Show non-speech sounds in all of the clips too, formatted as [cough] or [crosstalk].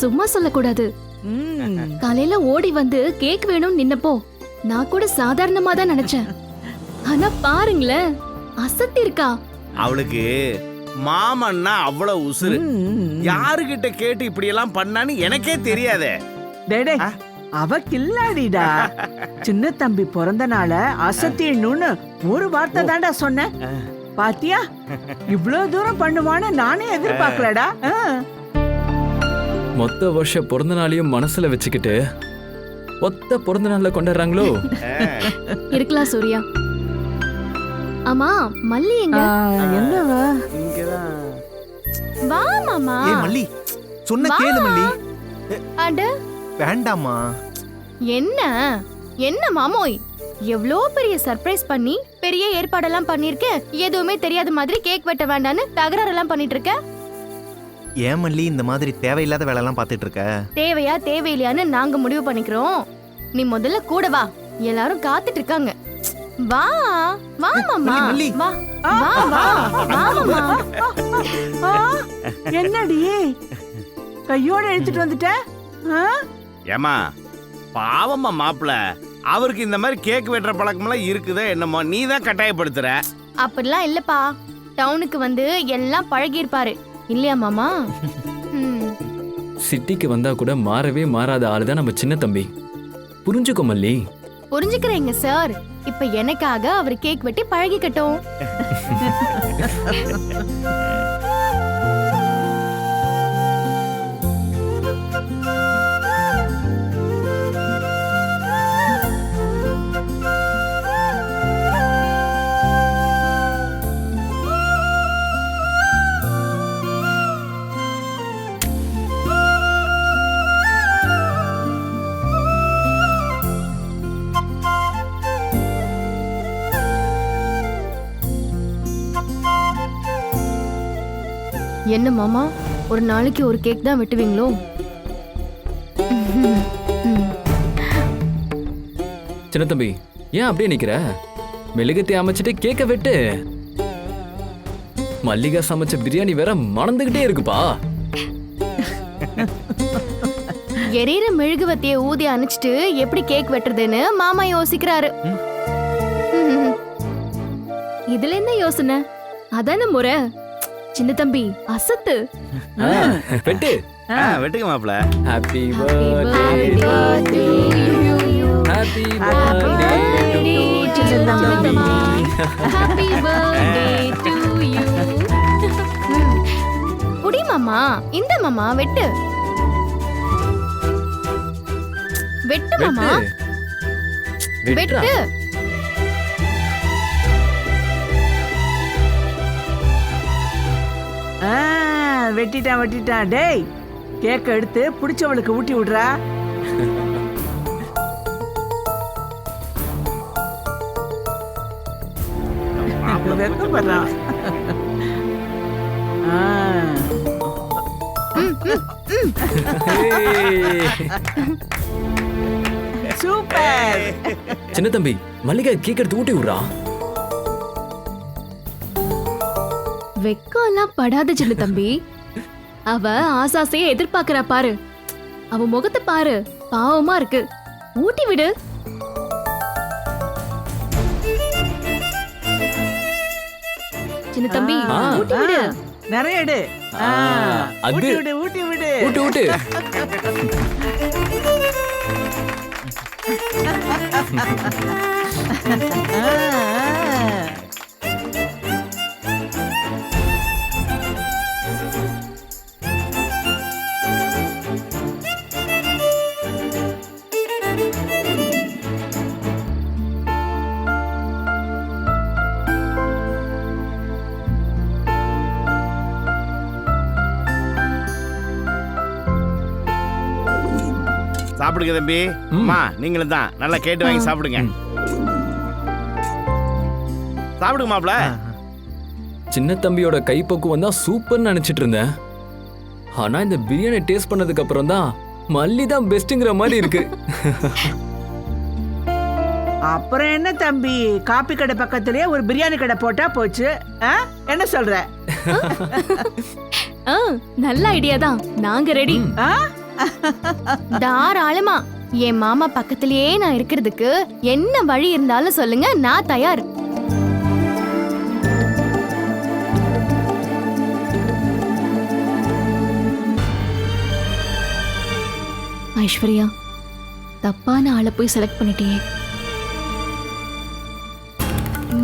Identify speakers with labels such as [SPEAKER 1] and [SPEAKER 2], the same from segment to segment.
[SPEAKER 1] சும்மா சொல்லக்கூடாது. காலையில ஓடி வந்து கேக் வேணும்னு நின்னப்போ நான் கூட சாதாரணமா தான் நினைச்சேன். ஆனா பாருங்களேன் அசத்தி இருக்கா?
[SPEAKER 2] அவளுக்கு மாமன்னா அவ்வளவு உசுரு யாருகிட்ட கேட்டு இப்படி எல்லாம் பண்ணான்னு எனக்கே தெரியாதே.
[SPEAKER 3] டேய் டேய்,
[SPEAKER 2] ஆ?
[SPEAKER 3] அவ கில்லாடிடா சின்ன தம்பி பிறந்த நாள அசத்திடணும்னு ஒரு வார்த்தை தான்டா சொன்னேன். பாத்தியா? இவ்ளோ தூரம் பண்ணுவான்னு நானே எதிர்பார்க்கலடா.
[SPEAKER 4] மொத்த வருஷ பிறந்த நாளையும் மனசுல வச்சுக்கிட்டு ஒத்த பிறந்த நாள்ல கொண்டாடுறாங்களோ? [laughs]
[SPEAKER 1] இருக்கலாம் சூர்யா. ஆமா மல்லி எங்க?
[SPEAKER 3] என்னவ
[SPEAKER 1] வா மாமா.
[SPEAKER 5] ஏ மல்லி. சொன்ன. கேளு மல்லி.
[SPEAKER 1] அட.
[SPEAKER 5] வேண்டாமா
[SPEAKER 1] என்ன? என்ன மாமோய்? எவ்ளோ பெரிய சர்ப்ரைஸ் பண்ணி பெரிய ஏற்பாடெல்லாம் பண்ணிருக்க எதுவுமே தெரியாத மாதிரி கேக் வெட்ட வேண்டான்னு தகராறெல்லாம் பண்ணிட்டு இருக்க?
[SPEAKER 5] ஏன் மல்லி இந்த மாதிரி தேவையில்லாத வேலைலாம் பார்த்துட்டு இருக்க
[SPEAKER 1] தேவையா தேவையில்லையான்னு நாங்க முடிவு பண்ணிக்கிறோம். நீ முதல்ல கூட வா. எல்லாரும் காத்துட்டு இருக்காங்க வா வா மாமா.
[SPEAKER 5] மல்லி,
[SPEAKER 1] வா வா வா வா மாமா.
[SPEAKER 3] ஆ, என்னடி? கையோட எடுத்துட்டு வந்துட்ட? ஆ?
[SPEAKER 2] ஏமா பாவம்மா மாப்பிள. அவருக்கு இந்த மாதிரி கேக் வெட்டுற பழக்கமெல்லாம் இருக்குதா என்னமோ. நீ தான் கட்டாயப்படுத்துற.
[SPEAKER 1] அப்படிலாம் இல்லப்பா. டவுனுக்கு வந்து எல்லாம் பழகி இருப்பாரு இல்லையா மாமா?
[SPEAKER 4] சிட்டிக்கு வந்தா கூட மாறவே மாறாத ஆளுதான் நம்ம சின்ன தம்பி. புரிஞ்சுக்கோ மல்லி.
[SPEAKER 1] புரிஞ்சுக்கிறேங்க சார். இப்ப எனக்காக அவர் கேக் வெட்டி பழகிக்கட்டும். [laughs] என்ன மாமா ஒரு நாளைக்கு ஒரு கேக் தான் வெட்டுவீங்களோ.
[SPEAKER 4] சின்ன தம்பி ஏன் அப்படியே நிக்கிற? மெழுகத்தை அமைச்சிட்டு கேக்க வெட்டு. மல்லிகா சமைச்ச பிரியாணி வேற மணந்துகிட்டே இருக்குப்பா.
[SPEAKER 1] எரியிற மெழுகுவத்திய ஊதி அணைச்சிட்டு எப்படி கேக் வெட்டுறதுன்னு மாமா யோசிக்கிறாரு. இதுல என்ன யோசனை? அதான முறை? சின்ன தம்பி அசத்து
[SPEAKER 4] வெட்டு
[SPEAKER 2] ஆ, வெட்டுங்க மாப்பிள
[SPEAKER 4] happy
[SPEAKER 1] Happy
[SPEAKER 4] birthday
[SPEAKER 1] birthday to you.
[SPEAKER 4] Happy
[SPEAKER 1] Happy birthday to
[SPEAKER 3] சின்ன
[SPEAKER 1] you.
[SPEAKER 3] தம்பி.
[SPEAKER 1] Happy birthday to you. [laughs] ம். புடி மாமா இந்த மாமா வெட்டு வெட்டு மாமா
[SPEAKER 4] வெட்டு
[SPEAKER 3] வெட்டிட்டான் வெட்டிட்டான். டேய் கேக்க எடுத்து பிடிச்சவளுக்கு ஊட்டி விடுறா. வெக்கப்படுறான். சூப்பர்.
[SPEAKER 4] சின்ன தம்பி மல்லிகா கேக் எடுத்து ஊட்டி விடுறா.
[SPEAKER 1] வெக்கம் எல்லாம் படாத சின்ன தம்பி. அவ ஆசாசைய எதிர்பார்க்கறா பாரு. அவ முகத்தை பாரு பாவமா இருக்கு. ஊட்டி விடு. சின்ன தம்பி
[SPEAKER 4] ஆ.
[SPEAKER 1] ஊட்டி விடு.
[SPEAKER 3] நிறைய எடு ஆ,
[SPEAKER 4] ஆ, அது.
[SPEAKER 3] ஊட்டி விடு ஊட்டி விடு.
[SPEAKER 4] ஊட்டு ஊட்டு [laughs]
[SPEAKER 3] ஆ, ஆ.
[SPEAKER 2] சாப்பிடுங்க தம்பி. அம்மா நீங்களும் தான். நல்லா கேட்டு வாங்கி சாப்பிடுங்க. சாப்பிடுங்க மாப்ள
[SPEAKER 4] சின்ன தம்பியோட கைப்பக்குவம் தான் சூப்பர்னு நினைச்சிட்டு இருந்தேன். ஆனா இந்த பிரியாணி டேஸ்ட் பண்ணதுக்கு அப்புறம் தான் மல்லி தான் பெஸ்ட்டுங்கிற மாதிரி இருக்கு. [laughs]
[SPEAKER 3] அப்புறம் என்ன தம்பி? காப்பி கடை பக்கத்திலேயே ஒரு பிரியாணி கடை போட்டா போச்சு. ஆ? என்ன சொல்ற? [laughs]
[SPEAKER 1] ஆ, நல்ல ஐடியா தான். நாங்க ரெடி.
[SPEAKER 3] ஆ? [laughs]
[SPEAKER 1] தாராளமா. என் மாமா பக்கத்திலேயே நான் இருக்கிறதுக்கு என்ன வழி இருந்தாலும் சொல்லுங்க நான் தயார். ஐஸ்வர்யா தப்பான ஆளை போய் செலக்ட் பண்ணிட்டியே.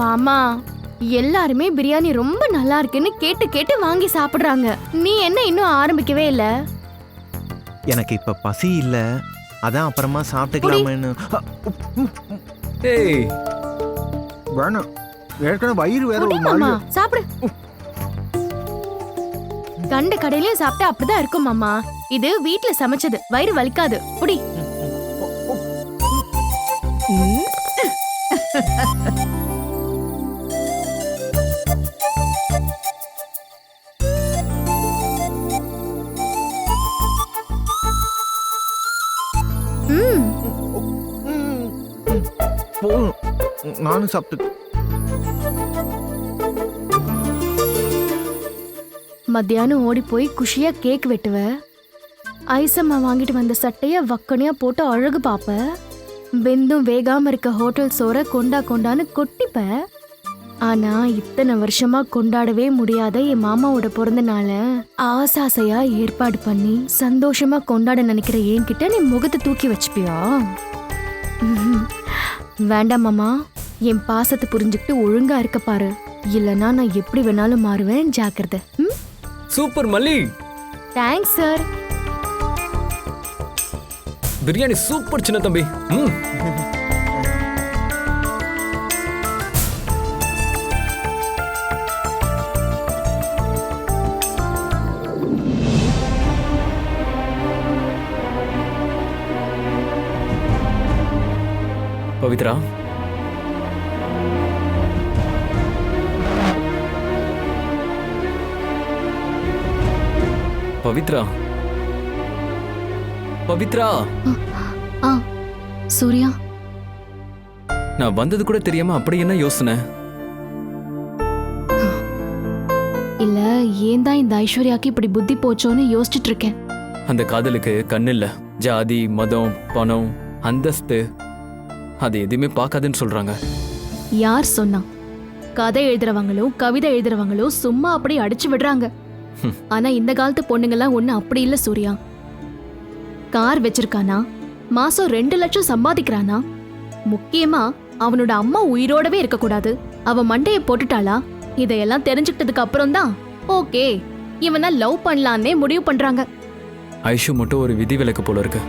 [SPEAKER 1] மாமா எல்லாருமே பிரியாணி ரொம்ப நல்லா இருக்குன்னு கேட்டு கேட்டு வாங்கி சாப்பிடுறாங்க. நீ என்ன இன்னும் ஆரம்பிக்கவே இல்ல?
[SPEAKER 5] எனக்கு இப்ப பசி இல்ல. அதான் அப்புறமா சாப்பிட்டுக்கலாமேன்னு.
[SPEAKER 4] ஏய்
[SPEAKER 5] வேணாம். ஏற்கனவே வயிறு வேற ஒரு
[SPEAKER 1] மாமா
[SPEAKER 5] மாதிரி
[SPEAKER 1] சாப்பிடு. கண்ட கடையிலயும் சாப்பிட்டா அப்படிதான் இருக்கும் மாமா. இது வீட்ல சமைச்சது வயிறு வலிக்காது. புடி.
[SPEAKER 5] நானும் சாப்பிட்டு
[SPEAKER 1] மத்தியானம் ஓடி போய் குஷியா கேக் வெட்டுவ. ஐசம்மா வாங்கிட்டு வந்த சட்டைய வக்கனையா போட்டு அழகு பாப்ப. வெந்தும் வேகாம இருக்க ஹோட்டல் சோற கொண்டா கொண்டான்னு கொட்டிப்ப. ஆனா இத்தனை வருஷமா கொண்டாடவே முடியாத என் மாமாவோட பிறந்த நாள ஆசாசையா ஏற்பாடு பண்ணி சந்தோஷமா கொண்டாட நினைக்கிற என்கிட்ட நீ முகத்தை தூக்கி வச்சுப்பியா? வேண்டாம் மாமா. என் பாசத்தை புரிஞ்சுக்கிட்டு ஒழுங்கா இருக்க பாரு. இல்லனா நான் எப்படி வேணாலும் மாறுவேன் ஜாக்கிரதை. ம்?
[SPEAKER 4] சூப்பர் மல்லி.
[SPEAKER 1] தேங்க்ஸ் சார்
[SPEAKER 4] பிரியாணி சூப்பர் சின்ன தம்பி. ம். பவித்ரா. பவித்ரா. பவித்ரா!
[SPEAKER 1] ஆ சூர்யா.
[SPEAKER 4] நான் வந்தது கூட தெரியாம அப்படி என்ன யோசனை?
[SPEAKER 1] இல்ல ஏன் தான் இந்த ஐஸ்வர்யாக்கு இப்படி புத்தி போச்சோன்னு யோசிச்சுட்டு இருக்கேன்
[SPEAKER 4] அந்த காதலுக்கு கண்ணில்ல ஜாதி மதம் பணம் அந்தஸ்து. அது எதுவுமே பார்க்காதுன்னு சொல்றாங்க.
[SPEAKER 1] யார் சொன்னா? கதை எழுதுறவங்களும் கவிதை எழுதுறவங்களும் சும்மா அப்படி அடிச்சு விடுறாங்க. ஆனா இந்த காலத்து பொண்ணுங்கெல்லாம் ஒண்ணு அப்படி இல்ல சூர்யா. கார் வச்சிருக்கானா? மாசம் ரெண்டு லட்சம் சம்பாதிக்கிறானா? முக்கியமா அவனோட அம்மா உயிரோடவே இருக்க கூடாது அவ மண்டைய போட்டுட்டாளா? இதையெல்லாம் தெரிஞ்சுக்கிட்டதுக்கு அப்புறம் தான் ஓகே இவனை லவ் பண்ணலான்னே முடிவு பண்றாங்க.
[SPEAKER 4] ஐஷு மட்டும் ஒரு விதிவிலக்கு போல இருக்கு.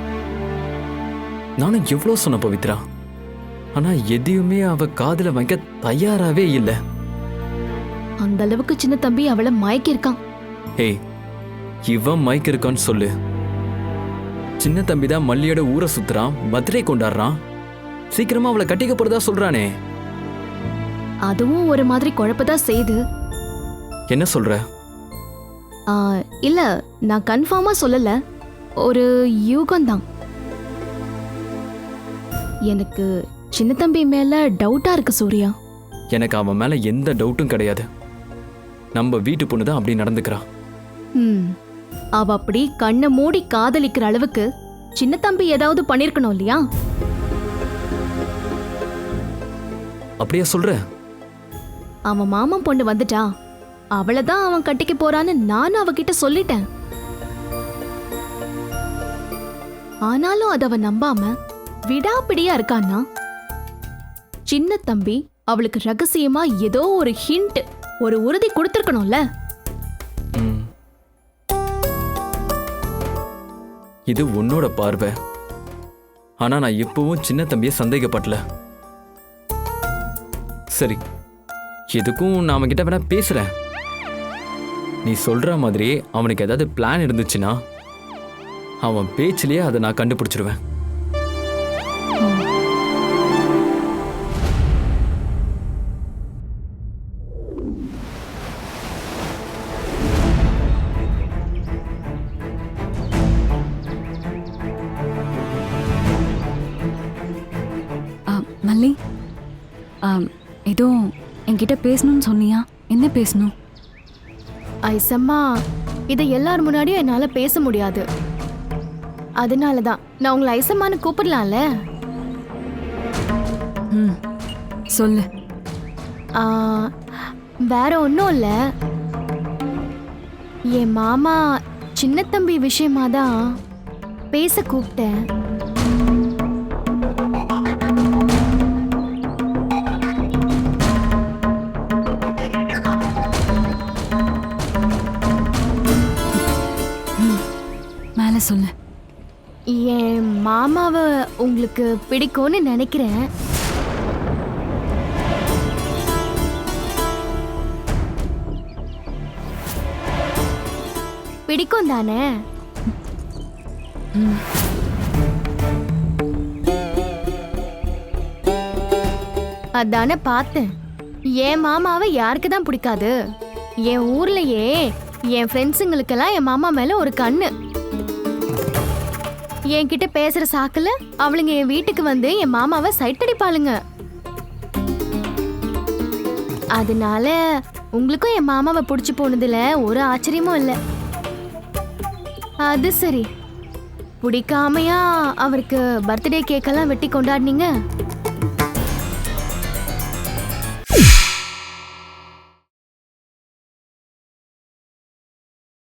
[SPEAKER 4] நானும் எவ்வளோ சொன்ன பவித்ரா? ஆனா எதையுமே அவ காதுல வைக்க தயாராவே இல்ல.
[SPEAKER 1] அந்த அளவுக்கு சின்ன தம்பி அவளை மயக்கியிருக்கான்.
[SPEAKER 4] ஏய் இவன் மைக் இருக்கான்னு சொல்லு. சின்ன தம்பி தான் மல்லியோட ஊரை சுத்துறான் பர்த்டே கொண்டாடுறான். சீக்கிரமா அவளை கட்டிக்க போறதா சொல்றானே.
[SPEAKER 1] அதுவும் ஒரு மாதிரி குழப்பதான் செய்யுது
[SPEAKER 4] என்ன சொல்ற?
[SPEAKER 1] ஆ, இல்ல நான் கன்ஃபார்மா சொல்லல. ஒரு யூகம்தான். எனக்கு சின்ன தம்பி மேல டவுட்டா இருக்கு சூர்யா.
[SPEAKER 4] எனக்கு அவன் மேல எந்த டவுட்டும் கிடையாது. நம்ம வீட்டு பொண்ணு தான் அப்படி நடந்துக்கிறா
[SPEAKER 1] ம் அவ அப்படி கண்ணை மூடி காதலிக்கிற அளவுக்கு சின்ன தம்பி ஏதாவது பண்ணிருக்கணும் இல்லையா?
[SPEAKER 4] அப்படியா சொல்ற?
[SPEAKER 1] அவன் மாமன் பொண்ணு வந்துட்டா. அவளை தான் அவன் கட்டிக்க போறான்னு நானும் அவகிட்ட சொல்லிட்டேன். ஆனாலும் அத அவன் நம்பாம விடாப்பிடியா இருக்கான்னா? சின்ன தம்பி அவளுக்கு ரகசியமா ஏதோ ஒரு ஹிண்ட் ஒரு உறுதி கொடுத்திருக்கணும்ல?
[SPEAKER 4] இது உன்னோட பார்வை. ஆனா நான் இப்பவும் சின்ன தம்பியை சந்தேகப்படல. சரி எதுக்கும் நான் அவன்கிட்ட வேணா பேசுறேன் நீ சொல்ற மாதிரி அவனுக்கு ஏதாவது பிளான் இருந்துச்சுன்னா அவன் பேச்சிலேயே அதை நான் கண்டுபிடிச்சிருவேன்.
[SPEAKER 6] ஏதோ என்கிட்ட பேசணும்னு சொன்னியா? என்ன பேசணும்?
[SPEAKER 1] ஐசம்மா இதை எல்லார் முன்னாடியும் என்னால பேச முடியாது. அதனால தான் நான் உங்களை ஐசம்மான்னு கூப்பிடலாம்ல?
[SPEAKER 6] ம் சொல்லு.
[SPEAKER 1] வேற ஒன்றும் இல்லை. என் மாமா சின்ன தம்பி விஷயமா தான் பேச கூப்பிட்டேன்.
[SPEAKER 6] சொல்லு
[SPEAKER 1] என் மாமாவை உங்களுக்கு பிடிக்கும்னு நினைக்கிறேன். பிடிக்கும் தானே? அதானே பார்த்தேன். என் மாமாவை யாருக்கு தான் பிடிக்காது? என் ஊர்லயே என் ஃப்ரெண்ட்ஸுங்களுக்கெல்லாம் என் மாமா மேல ஒரு கண்ணு. என்கிட்ட பேசுற சாக்குல அவளுங்க என் வீட்டுக்கு வந்து என் மாமாவை சைட் அடிப்பாளுங்க அதனால உங்களுக்கும் என் மாமாவை பிடிச்சி போனதுல ஒரு ஆச்சரியமும் இல்லை. அது சரி. பிடிக்காமையா அவருக்கு பர்த்டே கேக்கெல்லாம் வெட்டி கொண்டாடினீங்க?